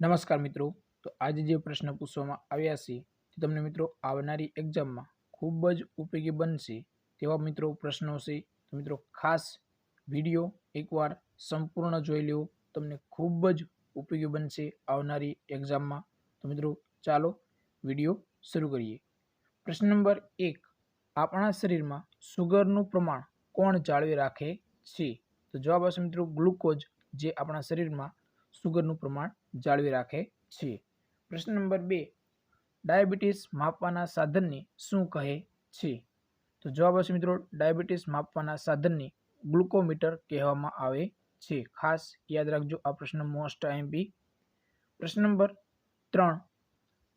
નમસ્કાર મિત્રો. તો આજે જે પ્રશ્ન પૂછવામાં આવ્યા છે, તે તમને મિત્રો આવનારી એક્ઝામમાં ખૂબ જ ઉપયોગી બનશે તેવા મિત્રો પ્રશ્નો છે. તો મિત્રો ખાસ વીડિયો એકવાર સંપૂર્ણ જોઈ લો તમને ખૂબ જ ઉપયોગી બનશે આવનારી એક્ઝામમાં તો મિત્રો ચાલો વીડિયો શરૂ કરીએ. પ્રશ્ન નંબર એક, આપણા શરીરમાં સુગરનું પ્રમાણ કોણ જાળવી રાખે છે? તો જવાબ આવશે મિત્રો ગ્લુકોઝ જે આપણા શરીરમાં સુગરનું પ્રમાણ જાળવી રાખે છે. પ્રશ્ન નંબર બે, ડાયાબિટીસ માપવાના સાધનને શું કહે છે? તો જવાબ આવશે મિત્રો, ડાયાબિટીસ માપવાના સાધનને ગ્લુકોમીટર કહેવામાં આવે છે. ખાસ યાદ રાખજો આ પ્રશ્ન મોસ્ટ આઈએમપી પ્રશ્ન નંબર ત્રણ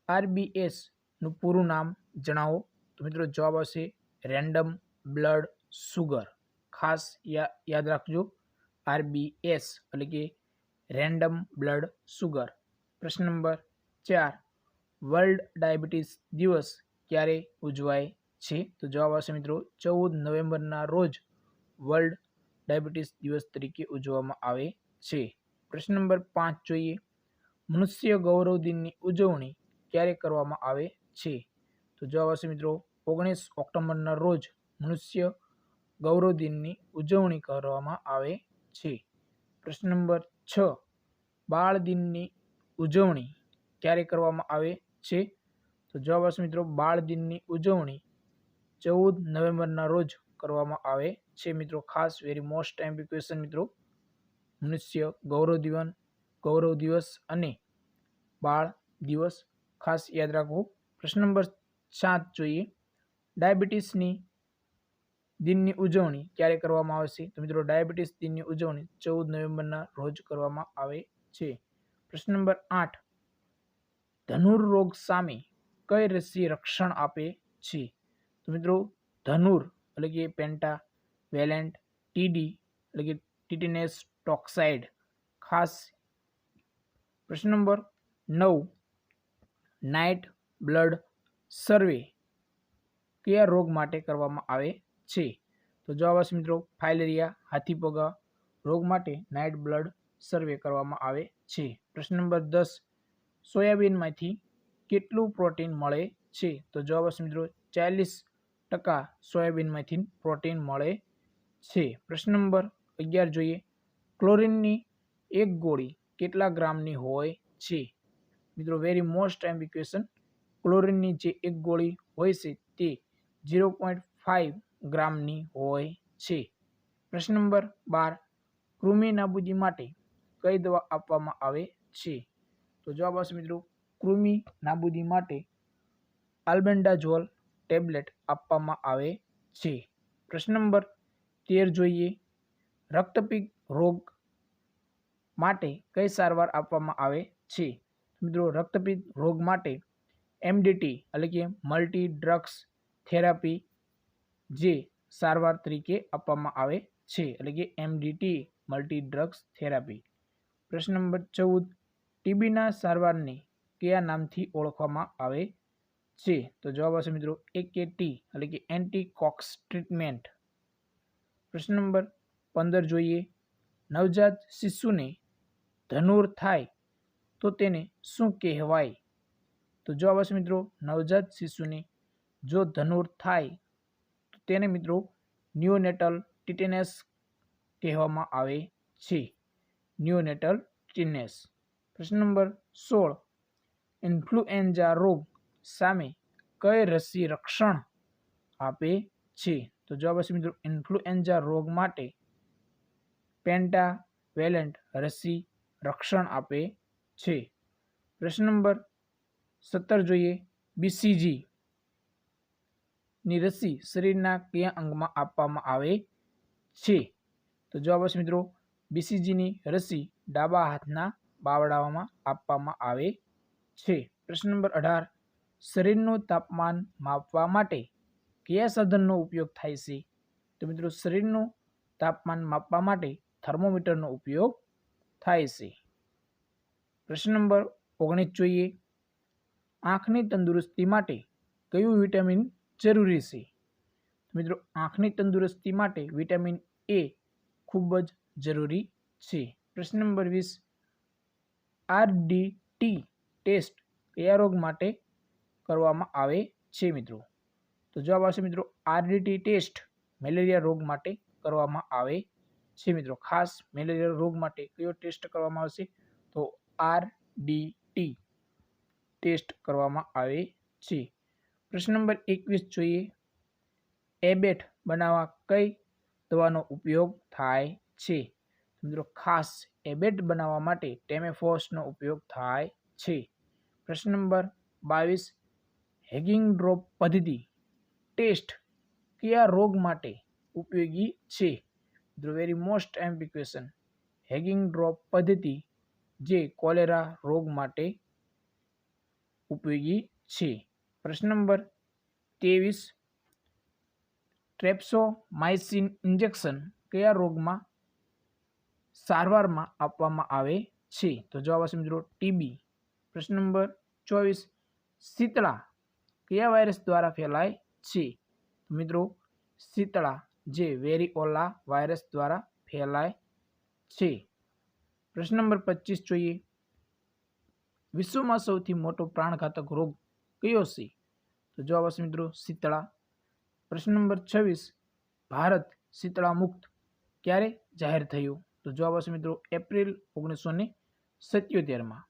આરબીએસનું પૂરું નામ જણાવો. તો મિત્રો જવાબ આવશે, રેન્ડમ બ્લડ સુગર. ખાસ યાદ રાખજો, આરબીએસ એટલે કે રેન્ડમ બ્લડ સુગર. પ્રશ્ન નંબર ચાર. વર્લ્ડ ડાયાબિટીસ દિવસ ક્યારે ઉજવાય છે? તો જવાબ આવશે મિત્રો, ચૌદ નવેમ્બરના રોજ વર્લ્ડ ડાયાબિટીસ દિવસ તરીકે ઉજવવામાં આવે છે. પ્રશ્ન નંબર પાંચ જોઈએ. મનુષ્ય ગૌરવ દિનની ઉજવણી ક્યારે કરવામાં આવે છે? તો જવાબ આવશે મિત્રો, ઓગણીસ ઓક્ટોબરના રોજ મનુષ્ય ગૌરવ દિનની ઉજવણી કરવામાં આવે છે. પ્રશ્ન નંબર છ. બાળ દિનની ઉજવણી ક્યારે કરવામાં આવે છે? તો જવાબ આવશે મિત્રો, બાળ દિનની ઉજવણી ચૌદ નવેમ્બરના રોજ કરવામાં આવે છે મિત્રો. ખાસ વેરી મોસ્ટ ટાઈમ ક્વેશ્ચન મિત્રો. મનુષ્ય ગૌરવ દિવન, ગૌરવ દિવસ અને બાળ દિવસ. ખાસ યાદ રાખવું પ્રશ્ન નંબર સાત જોઈએ. ડાયાબિટીસની દિનની ઉજવણી ક્યારે કરવામાં આવશે તો મિત્રો, ડાયાબિટીસ દિનની ઉજવણી ચૌદ નવેમ્બરના રોજ કરવામાં આવે છે. પ્રશ્ન નંબર આઠ. ધનુર રોગ સામે કઈ રસી રક્ષણ આપે છે? તો મિત્રો, ધનુર એટલે કે પેન્ટા વેલેન્ટ ટીડી એટલે કે ટીટીનેસ ટોક્સાઇડ ખાસ પ્રશ્ન નંબર નવ. નાઇટ બ્લડ સર્વે કયા રોગ માટે કરવામાં આવે છે? તો જવાબ આવશે મિત્રો ફાઇલેરિયા હાથીપગા રોગ માટે નાઇટ બ્લડ સર્વે કરવામાં આવે છે. પ્રશ્ન નંબર દસ, સોયાબીનમાંથી કેટલું પ્રોટીન મળે છે? તો જવાબ આવશે મિત્રો, ચાલીસ ટકા સોયાબીનમાંથી પ્રોટીન મળે છે. પ્રશ્ન નંબર અગિયાર જોઈએ, ક્લોરીનની એક ગોળી કેટલા ગ્રામની હોય છે? મિત્રો વેરી મોસ્ટ ટાઈમ ક્વેશ્ચન ક્લોરીનની જે એક ગોળી હોય છે તે ઝીરો પોઈન્ટ ફાઇવ ગ્રામની હોય છે. પ્રશ્ન નંબર બાર કૃમિ નાબૂદી માટે કઈ દવા આપવામાં આવે છે? તો જવાબ આવશે મિત્રો, કૃમિ નાબૂદી માટે આલ્બેન્ડાઝોલ ટેબ્લેટ આપવામાં આવે છે. પ્રશ્ન નંબર તેર જોઈએ. રક્તપિત રોગ માટે કઈ સારવાર આપવામાં આવે છે? મિત્રો રક્તપિત રોગ માટે એમડીટી એટલે કે મલ્ટી ડ્રગ્સ થેરાપી જે સારવાર તરીકે આપવામાં આવે છે. એટલે કે એમડીટી મલ્ટી ડ્રગ્સ થેરાપી. પ્રશ્ન નંબર ચૌદ. ટીબીના સારવારને કયા નામથી ઓળખવામાં આવે છે? તો જવાબ આવશે મિત્રો એકેટી એટલે કે એન્ટીકોક્સ ટ્રીટમેન્ટ. પ્રશ્ન નંબર પંદર જોઈએ. નવજાત શિશુને ધનુર થાય તો તેને શું કહેવાય? તો જવાબ આવશે મિત્રો નવજાત શિશુને જો ધનુર થાય તો તેને મિત્રો ન્યુનેટલ ટીટેનસ કહેવામાં આવે છે. ન્યુનેટલ ટીનેસ પ્રશ્ન નંબર સોળ. ઇન્ફ્લુએન્ઝા રોગ સામે કઈ રસી રક્ષણ આપે છે? તો જવાબ આવશે મિત્રો ઇન્ફ્લુએન્ઝા રોગ માટે પેન્ટા વેલેન્ટ રસી રક્ષણ આપે છે. પ્રશ્ન નંબર સત્તર જોઈએ. બીસીજી ની રસી શરીરના કયા અંગમાં આપવામાં આવે છે? તો જવાબ આવશે મિત્રો બીસીજીની રસી ડાબા હાથના બાવડામાં આપવામાં આવે છે. પ્રશ્ન નંબર અઢાર. શરીરનું તાપમાન માપવા માટે કયા સાધનનો ઉપયોગ થાય છે? તો મિત્રો, શરીરનું તાપમાન માપવા માટે થર્મોમીટરનો ઉપયોગ થાય છે. પ્રશ્ન નંબર ઓગણીસ જોઈએ. આંખની તંદુરસ્તી માટે કયું વિટામિન જરૂરી છે? મિત્રો, આંખની તંદુરસ્તી માટે વિટામિન એ ખૂબ જ જરૂરી છે. પ્રશ્ન નંબર વીસ. આરડીટી ટેસ્ટ કયા રોગ માટે કરવામાં આવે છે મિત્રો? તો જવાબ આવશે મિત્રો આરડીટી ટેસ્ટ મેલેરિયા રોગ માટે કરવામાં આવે છે મિત્રો. ખાસ મેલેરિયા રોગ માટે કયો ટેસ્ટ કરવામાં આવશે? તો આર ડી ટેસ્ટ કરવામાં આવે છે. પ્રશ્ન નંબર એકવીસ જોઈએ. એબેટ બનાવવા કઈ દવાનો ઉપયોગ થાય છે. મિત્રો, ખાસ એબેટ બનાવવા માટે ટેમેફોસનો ઉપયોગ થાય છે. પ્રશ્ન નંબર બાવીસ, હેગિંગ ડ્રોપ પદ્ધતિ ટેસ્ટ કયા રોગ માટે ઉપયોગી છે? મિત્રો વેરી મોસ્ટ એમ્પી હેગિંગ ડ્રોપ પદ્ધતિ જે કોલેરા રોગ માટે ઉપયોગી છે. પ્રશ્ન નંબર ત્રેવીસ ટ્રેપ્સોમાઇસિન ઇન્જેક્શન કયા રોગમાં સારવારમાં આપવામાં આવે છે. તો જવાબ આવશે મિત્રો ટીબી. પ્રશ્ન નંબર ચોવીસ. શીતળા કયા વાયરસ દ્વારા ફેલાય છે? મિત્રો શીતળા જે વેરીઓલા વાયરસ દ્વારા ફેલાય છે. પ્રશ્ન નંબર પચીસ જોઈએ. વિશ્વમાં સૌથી મોટો પ્રાણઘાતક રોગ કયો છે? તો જવાબ આવશે મિત્રો શીતળા. પ્રશ્ન નંબર છવ્વીસ. ભારત શીતળા મુક્ત ક્યારે જાહેર થયું? તો જવાબ આવશે મિત્રો એપ્રિલ ઓગણીસો ને સત્યોતેરમાં.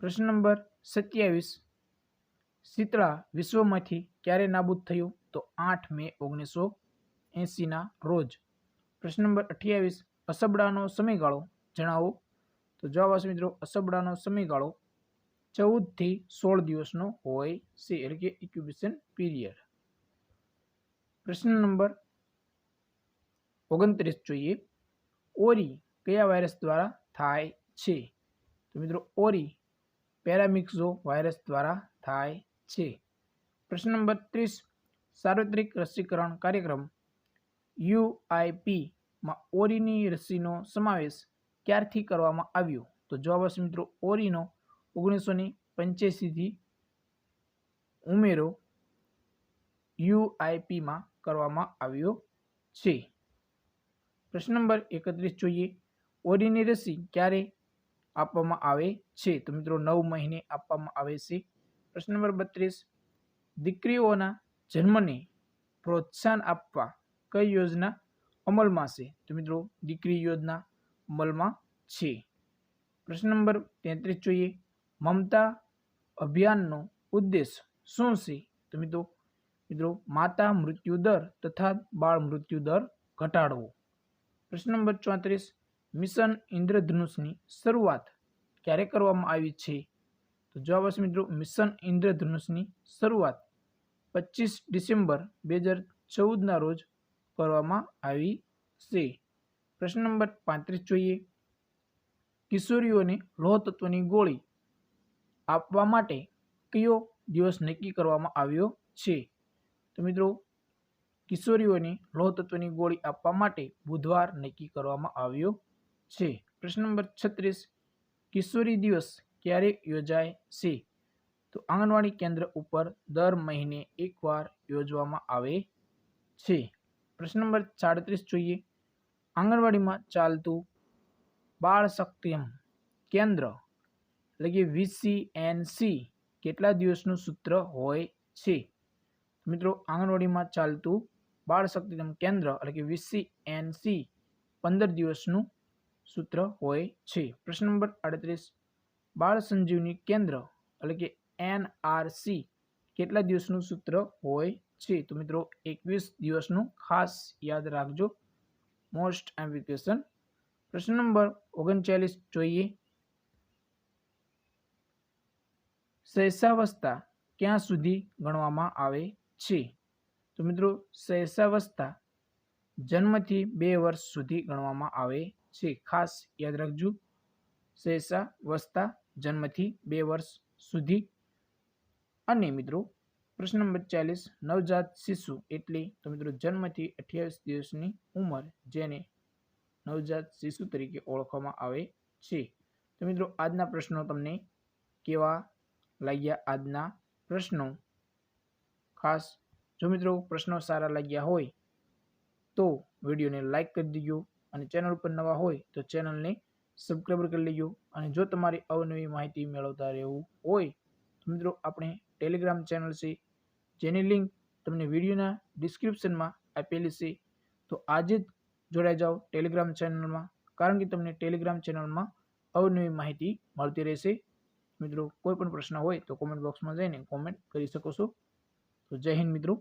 પ્રશ્ન નંબર સત્યાવીસ. શીતળા વિશ્વમાંથી ક્યારે નાબૂદ થયું? તો આઠ મે ઓગણીસો એંસીના રોજ. પ્રશ્ન નંબર અઠ્યાવીસ. અસબડાનો સમયગાળો જણાવો. તો જવાબ આવશે મિત્રો અસબડાનો સમયગાળો ચૌદથી સોળ દિવસનો હોય છે, એટલે કે ઇક્યુબેશન પીરિયડ પ્રશ્ન નંબર ઓગણત્રીસ જોઈએ. ઓરી કયા વાયરસ દ્વારા થાય છે? તો મિત્રો, ઓરી પેરામિક્ઝો વાયરસ દ્વારા થાય છે. પ્રશ્ન નંબર ત્રીસ, સાર્વત્રિક રસીકરણ કાર્યક્રમ યુઆઈપીમાં ઓરીની રસીનો સમાવેશ ક્યારથી કરવામાં આવ્યો? તો જવાબ આવશે મિત્રો, ઓરીનો ઓગણીસો ને પંચ્યાસીથી ઉમેરો યુઆઈપીમાં કરવામાં આવ્યો છે. પ્રશ્ન નંબર એકત્રીસ જોઈએ. ઓરીની રસી ક્યારે આપવામાં આવે છે? તો મિત્રો, નવ મહિને આપવામાં આવે છે. પ્રશ્ન નંબર બત્રીસ. દીકરીઓના જન્મને પ્રોત્સાહન આપવા કઈ યોજના અમલમાં છે? તો મિત્રો, દીકરી યોજના અમલમાં છે. પ્રશ્ન નંબર તેત્રીસ જોઈએ. મમતા અભિયાનનો ઉદ્દેશ શું છે? તો મિત્રો મિત્રો, માતા મૃત્યુ દર તથા બાળ મૃત્યુ દર ઘટાડવો. પ્રશ્ન નંબર ચોત્રીસ. મિશન ઇન્દ્રધનુષની શરૂઆત ક્યારે કરવામાં આવી છે? તો જવાબ આવશે મિત્રો, મિશન ઇન્દ્રધનુષની શરૂઆત પચીસ ડિસેમ્બર બે હજાર ચૌદના રોજ કરવામાં આવી છે. પ્રશ્ન નંબર પાંત્રીસ જોઈએ. કિશોરીઓને લોહ ગોળી આપવા માટે કયો દિવસ નક્કી કરવામાં આવ્યો છે? તો મિત્રો કિશોરીઓને લોહ તત્વની ગોળી આપવા માટે બુધવાર નક્કી કરવામાં આવ્યો છે. પ્રશ્ન નંબર છત્રીસ, કિશોરી દિવસ ક્યારે યોજાય છે? તો આંગણવાડી કેન્દ્ર ઉપર દર મહિને એકવાર યોજવામાં આવે છે. પ્રશ્ન નંબર સાડત્રીસ જોઈએ. આંગણવાડીમાં ચાલતું બાળ સક્રિયમ કેન્દ્ર, એટલે કે વીસીએનસી, કેટલા દિવસનું સૂત્ર હોય છે? મિત્રો, આંગણવાડીમાં ચાલતું બાળ સક્રિયમ કેન્દ્ર એટલે કે વીસીએનસી પંદર દિવસનું સૂત્ર હોય છે. પ્રશ્ન નંબર આડત્રીસ બાળ સંજીવની કેન્દ્ર એટલે કે એનઆરસી કેટલા દિવસનું સૂત્ર હોય છે? તો મિત્રો એકવીસ દિવસનું ખાસ યાદ રાખજો. મોસ્ટ એમ્પિકેશન પ્રશ્ન નંબર ઓગણચાલીસ જોઈએ. શૈશાવસ્થા ક્યાં સુધી ગણવામાં આવે છે? તો મિત્રો શૈશાવસ્થા જન્મથી બે વર્ષ સુધી ગણવામાં આવે છે. ખાસ યાદ રાખજો શૈશાવસ્થા જન્મથી બે વર્ષ સુધી. અને મિત્રો પ્રશ્ન નંબર ચાલીસ, નવજાત શિશુ એટલે તો મિત્રો જન્મથી અઠ્યાવીસ દિવસની ઉંમર જેને નવજાત શિશુ તરીકે ઓળખવામાં આવે છે. તો મિત્રો આજના પ્રશ્નો તમને કેવા લાગ્યા? આજના પ્રશ્નો ખાસ જો મિત્રો પ્રશ્નો સારા લાગ્યા હોય તો વિડીયોને લાઈક કરી દેજો અને ચેનલ ઉપર નવા હોય તો ચેનલને સબસ્ક્રાઈબર કરી લેજો. અને જો તમારી અવનવી માહિતી મેળવતા રહેવું હોય તો મિત્રો આપણે ટેલિગ્રામ ચેનલ છે, જેની લિંક તમને વિડીયોના ડિસ્ક્રિપ્શનમાં આપેલી છે. તો આજે જ જોડાઈ જાઓ ટેલિગ્રામ ચેનલમાં કારણ કે તમને ટેલિગ્રામ ચેનલમાં અવનવી માહિતી મળતી રહેશે. મિત્રો કોઈ પણ પ્રશ્ન હોય તો કોમેન્ટ બોક્સમાં જઈને કોમેન્ટ કરી શકો છો. તો જય હિન્દ મિત્રો.